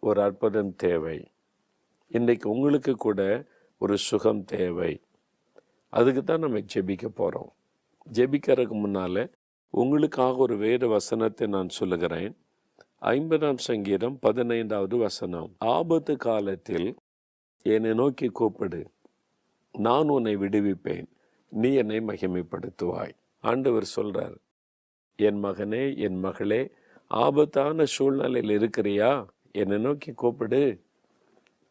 ஒரு அற்புதம் தேவை. இன்றைக்கு உங்களுக்கு கூட ஒரு சுகம் தேவை. அதுக்கு தான் நம்ம ஜெபிக்க போகிறோம் ஜெபிக்கிறதுக்கு முன்னால் உங்களுக்காக ஒரு வேறு வசனத்தை நான் சொல்லுகிறேன். ஐம்பதாம் சங்கீதம் பதினைந்தாவது வசனம். ஆபத்து காலத்தில் என்னை நோக்கி கூப்பிடு. நான் உன்னை விடுவிப்பேன். நீ என்னை மகிமைப்படுத்துவாய். ஆண்டவர் சொல்கிறார் என் மகனே என் மகளே ஆபத்தான சூழ்நிலையில் இருக்கிறியா? என்னை நோக்கி கூப்பிடு.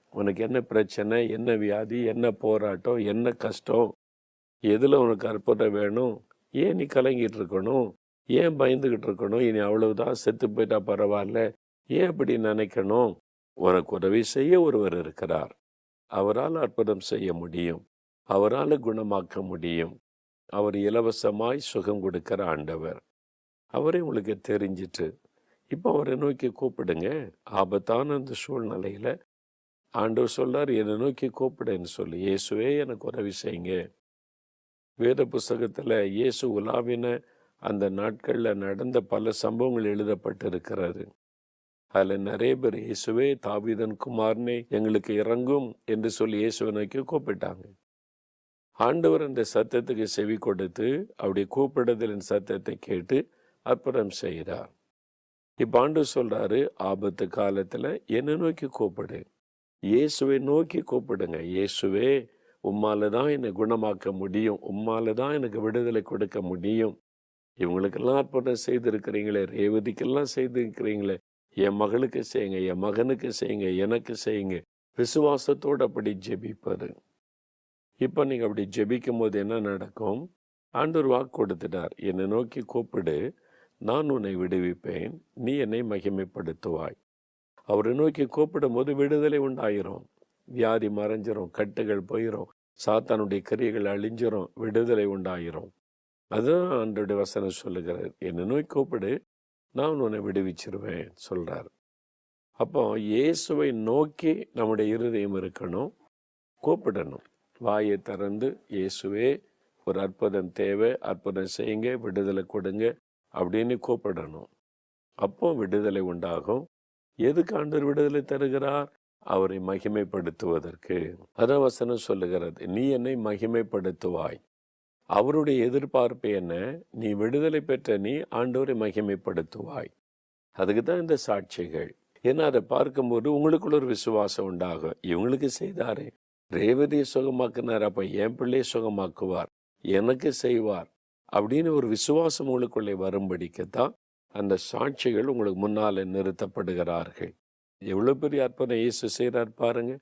உனக்கு என்ன பிரச்சனை என்ன வியாதி என்ன போராட்டம் என்ன கஷ்டம் எதில் உனக்கு அற்புதம் வேணும் ஏன் நீ கலங்கிட்டு இருக்கணும் ஏன் பயந்துக்கிட்டு இருக்கணும் இனி அவ்வளவுதான் செத்து போயிட்டா பரவாயில்ல ஏன் அப்படி நினைக்கணும்? உனக்கு உதவி செய்ய ஒருவர் இருக்கிறார். அவரால் அற்புதம் செய்ய முடியும். அவரால் குணமாக்க முடியும். அவர் இலவசமாய் சுகம் கொடுக்கிற ஆண்டவர். அவரே உங்களுக்கு தெரிஞ்சிட்டு இப்போ அவரை நோக்கி கூப்பிடுங்க. ஆபத்தான அந்த சூழ்நிலையில் ஆண்டவர் சொல்கிறார் என்னை நோக்கி கூப்பிடுன்னு சொல்லி இயேசுவே எனக்கு உதவி செய்யுங்க. வேத புஸ்தகத்தில் இயேசு உலாவின அந்த நாட்களில் நடந்த பல சம்பவங்கள் எழுதப்பட்டிருக்கிறது. அதில் நிறைய பேர் இயேசுவே தாவிதன் குமார்னே எங்களுக்கு இறங்கும் என்று சொல்லி இயேசுவை நோக்கி கூப்பிட்டாங்க. ஆண்டவர் அந்த சத்தத்துக்கு செவி கொடுத்து அவருடைய கூப்பிடுதலின் சத்தத்தை கேட்டு அற்புதம் செய்கிறார். இப்போ ஆண்டு சொல்கிறாரு ஆபத்து காலத்தில் என்னை நோக்கி கூப்பிடு. இயேசுவை நோக்கி கூப்பிடுங்க. இயேசுவே உம்மால தான் என்னை குணமாக்க முடியும். உம்மால தான் எனக்கு விடுதலை கொடுக்க முடியும். இவங்களுக்கெல்லாம் அற்புதம் செய்திருக்கிறீங்களே ரேவதிக்கெல்லாம் செய்திருக்கிறீங்களே. என் மகளுக்கு செய்யுங்க என் மகனுக்கு செய்யுங்க எனக்கு செய்யுங்க. விசுவாசத்தோடு அப்படி ஜெபிப்பது. இப்போ நீங்கள் அப்படி ஜெபிக்கும் போது என்ன நடக்கும்? ஆண்டவர் வாக்கு கொடுத்துட்டார். என்னை நோக்கி கூப்பிடு. நான் உன்னை விடுவிப்பேன் நீ என்னை மகிமைப்படுத்துவாய். அவரை நோக்கி கூப்பிடும் போது விடுதலை உண்டாயிரும். வியாதி மறைஞ்சிரும் கட்டுகள் போயிடும் சாத்தானுடைய கிரியைகள் அழிஞ்சிரும் விடுதலை உண்டாயிரும். அதுதான் அன்றைய வசனம் சொல்லுகிறார் என்னை நோய் கூப்பிடு நான் உன்னை விடுவிச்சிருவேன் சொல்கிறார் அப்போ இயேசுவை நோக்கி நம்முடைய இருதயம் இருக்கணும் கூப்பிடணும். வாயை திறந்து இயேசுவே ஒரு அற்புதம் தேவை அற்புதம் செய்யுங்க விடுதலை கொடுங்க அப்படின்னு கூப்பிடணும். அப்போ விடுதலை உண்டாகும். எதுக்கு ஆண்டவர் விடுதலை தருகிறார்? அவரை மகிமைப்படுத்துவதற்கு. அதான் வசனம் சொல்லுகிறது நீ என்னை மகிமைப்படுத்துவாய். அவருடைய எதிர்பார்ப்பு என்ன? நீ விடுதலை பெற்ற நீ ஆண்டவரை மகிமைப்படுத்துவாய். அதுக்கு தான் இந்த சாட்சிகள். ஏன்னா அதை பார்க்கும்போது உங்களுக்குள்ள ஒரு விசுவாசம் உண்டாகும். இவங்களுக்கு செய்தாரே. ரேவதியை சுகமாக்குனார் அப்ப என் பிள்ளையை சுகமாக்குவார். எனக்கு செய்வார். அப்படின்னு ஒரு விசுவாசம் உங்களுக்குள்ளே வரும்படிக்கத்தான் அந்த சாட்சிகள் உங்களுக்கு முன்னால் நிறுத்தப்படுகிறார்கள். எவ்வளோ பெரிய அற்புதம் இயேசு செய்கிறார் பாருங்க.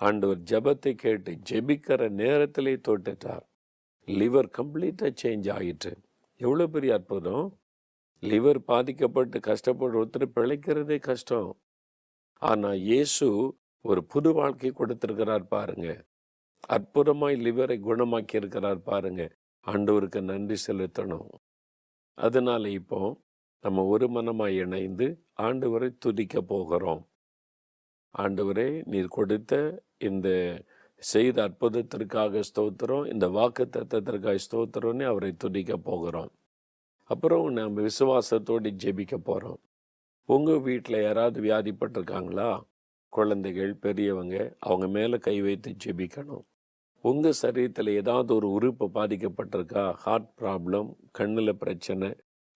ஆண்டவர் ஜெபத்தை கேட்டு ஜெபிக்கிற நேரத்திலே தொட்டுட்டார். லிவர் கம்ப்ளீட்டாக சேஞ்ச் ஆகிட்டு எவ்வளோ பெரிய அற்புதம். லிவர் பாதிக்கப்பட்டு கஷ்டப்பட்டு ஒருத்தர் பிழைக்கிறதே கஷ்டம். ஆனால் இயேசு ஒரு புது வாழ்க்கை கொடுத்துருக்கிறார் பாருங்க. அற்புதமாய் லிவரை குணமாக்கி இருக்கிறார் பாருங்க. ஆண்டவருக்கு நன்றி செலுத்தணும். அதனால இப்போ நம்ம ஒரு மனமாக இணைந்து ஆண்டவரை துதிக்க போகிறோம். ஆண்டவரே நீர் கொடுத்த இந்த செய்த அற்புதத்திற்காக ஸ்தோத்திரம் இந்த வாக்கு தத்துவத்திற்காக ஸ்தோத்திரம்னு அவரை துதிக்க போகிறோம். அப்புறம் நம்ம விசுவாசத்தோடு ஜெபிக்க போகிறோம் உங்கள் வீட்டில் யாராவது வியாதிப்பட்டிருக்காங்களா? குழந்தைகள் பெரியவங்க அவங்க மேலே கை வைத்து ஜெபிக்கணும். உங்கள் சரீரத்தில் ஏதாவது ஒரு உறுப்பு பாதிக்கப்பட்டிருக்கா? ஹார்ட் ப்ராப்ளம் கண்ணில் பிரச்சனை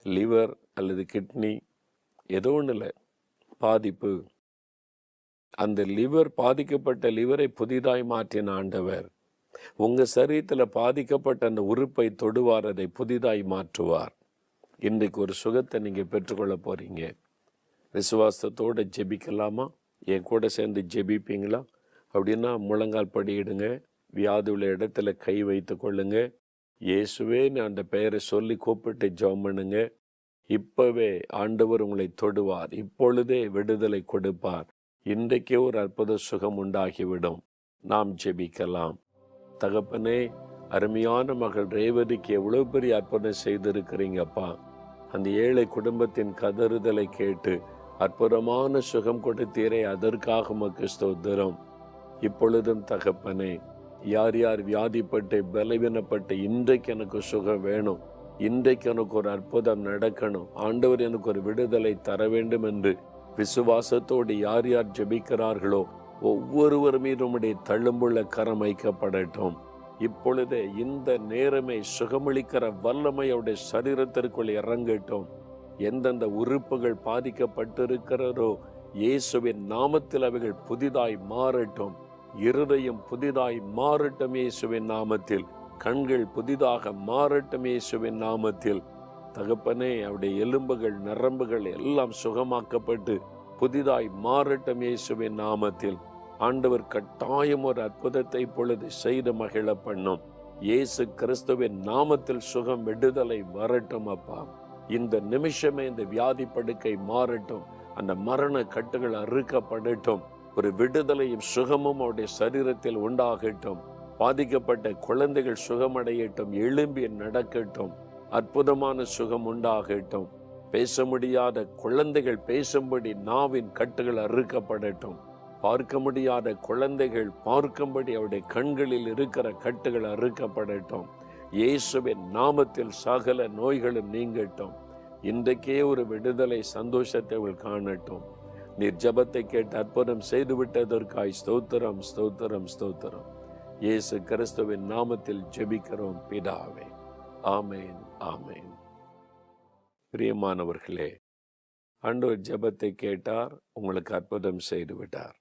லிவர் அல்லது கிட்னி ஏதோ ஒன்றில் பாதிப்பு. அந்த லிவர் பாதிக்கப்பட்ட லிவரை புதிதாய் மாற்றின ஆண்டவர். உங்கள் சரீரத்தில் பாதிக்கப்பட்ட அந்த உறுப்பை தொடுவார் அதை புதிதாய் மாற்றுவார். இன்றைக்கு ஒரு சுகத்தை நீங்கள் பெற்றுக்கொள்ள போகிறீங்க விசுவாசத்தோடு ஜெபிக்கலாமா? என் கூட சேர்ந்து ஜெபிப்பீங்களா? அப்படின்னா முழங்கால் படியிடுங்க. வியாதி உள்ள இடத்துல கை வைத்து கொள்ளுங்க. இயேசுவேன்னு அந்த பெயரை சொல்லி கூப்பிட்டு ஜெபம் பண்ணுங்க. இப்பவே ஆண்டவர் உங்களை தொடுவார். இப்பொழுதே விடுதலை கொடுப்பார். இன்றைக்கே ஒரு அற்புத சுகம் உண்டாகிவிடும். நாம் ஜெபிக்கலாம். தகப்பனே அருமையான மகள் ரேவதிக்கு எவ்வளவு பெரிய அற்புதம் செய்திருக்கிறீங்கப்பா அந்த ஏழை குடும்பத்தின் கதறுதலை கேட்டு அற்புதமான சுகம் கொடுத்தீரே. அதற்காக மக்கு ஸ்தோத்திரம். இப்பொழுதும் தகப்பனே யார் யார் வியாதிப்பட்டு பலவீனப்பட்டு இன்றைக்கு எனக்கு சுகம் வேணும் இன்றைக்கு எனக்கு ஒரு அற்புதம் நடக்கணும் ஆண்டவர் எனக்கு ஒரு விடுதலை தர வேண்டும் என்று விசுவாசத்தோடு யார் யார் ஜெபிக்கிறார்களோ ஒவ்வொருவர் மீதும் உம்முடைய தள்ளும்புள்ள கரம் வைக்கப்படட்டும். இப்பொழுதே இந்த நேரமே சுகமளிக்கிற வல்லமை அவருடைய சரீரத்திற்குள் இறங்கட்டும். எந்தெந்த உறுப்புகள் பாதிக்கப்பட்டிருக்கிறதோ இயேசுவின் நாமத்தில் அவைகள் புதிதாய் மாறட்டும். இருதயம் புதிதாய் மாறட்டும் இயேசுவின் நாமத்தில். கண்கள் புதிதாக மாறட்டும் இயேசுவின் நாமத்தில். தகப்பனே அவருடைய எலும்புகள் நரம்புகள் எல்லாம் சுகமாக்கப்பட்டு புதிதாய் மாறட்டும் இயேசுவின் நாமத்தில். ஆண்டவர் கட்டாயம் ஒரு அற்புதத்தை பொழுது செய்து மகிழ பண்ணும். இயேசு கிறிஸ்துவின் நாமத்தில் சுகம் விடுதலை வரட்டும் அப்பா. இந்த நிமிஷமே இந்த வியாதி படுக்கை மாறட்டும். அந்த மரண கட்டுகள் அறுக்கப்படட்டும். ஒரு விடுதலையும் சுகமும் அவருடைய சரீரத்தில் உண்டாகட்டும். பாதிக்கப்பட்ட குழந்தைகள் சுகமடையட்டும் எழும்பி நடக்கட்டும் அற்புதமான சுகம் உண்டாகட்டும். பேச முடியாத குழந்தைகள் பேசும்படி நாவின் கட்டுகள் அறுக்கப்படட்டும். பார்க்க முடியாத குழந்தைகள் பார்க்கும்படி அவருடைய கண்களில் இருக்கிற கட்டுகள் அறுக்கப்படட்டும். இயேசுவின் நாமத்தில் சகல நோய்களும் நீங்கட்டும். இன்றைக்கே ஒரு விடுதலை சந்தோஷத்தை அவள் காணட்டும். நீர் ஜபத்தை கேட்டு அற்புதம் செய்து விட்டதற்காய் ஸ்தோத்திரம் ஸ்தோத்திரம் ஸ்தோத்திரம். இயேசு கிறிஸ்துவின் நாமத்தில் ஜெபிக்கிறோம் பிதாவே. ஆமேன் ஆமேன். பிரியமானவர்களே ஆண்டவர் ஜெபத்தை கேட்டார் உங்களுக்கு அற்புதம் செய்து விட்டார்.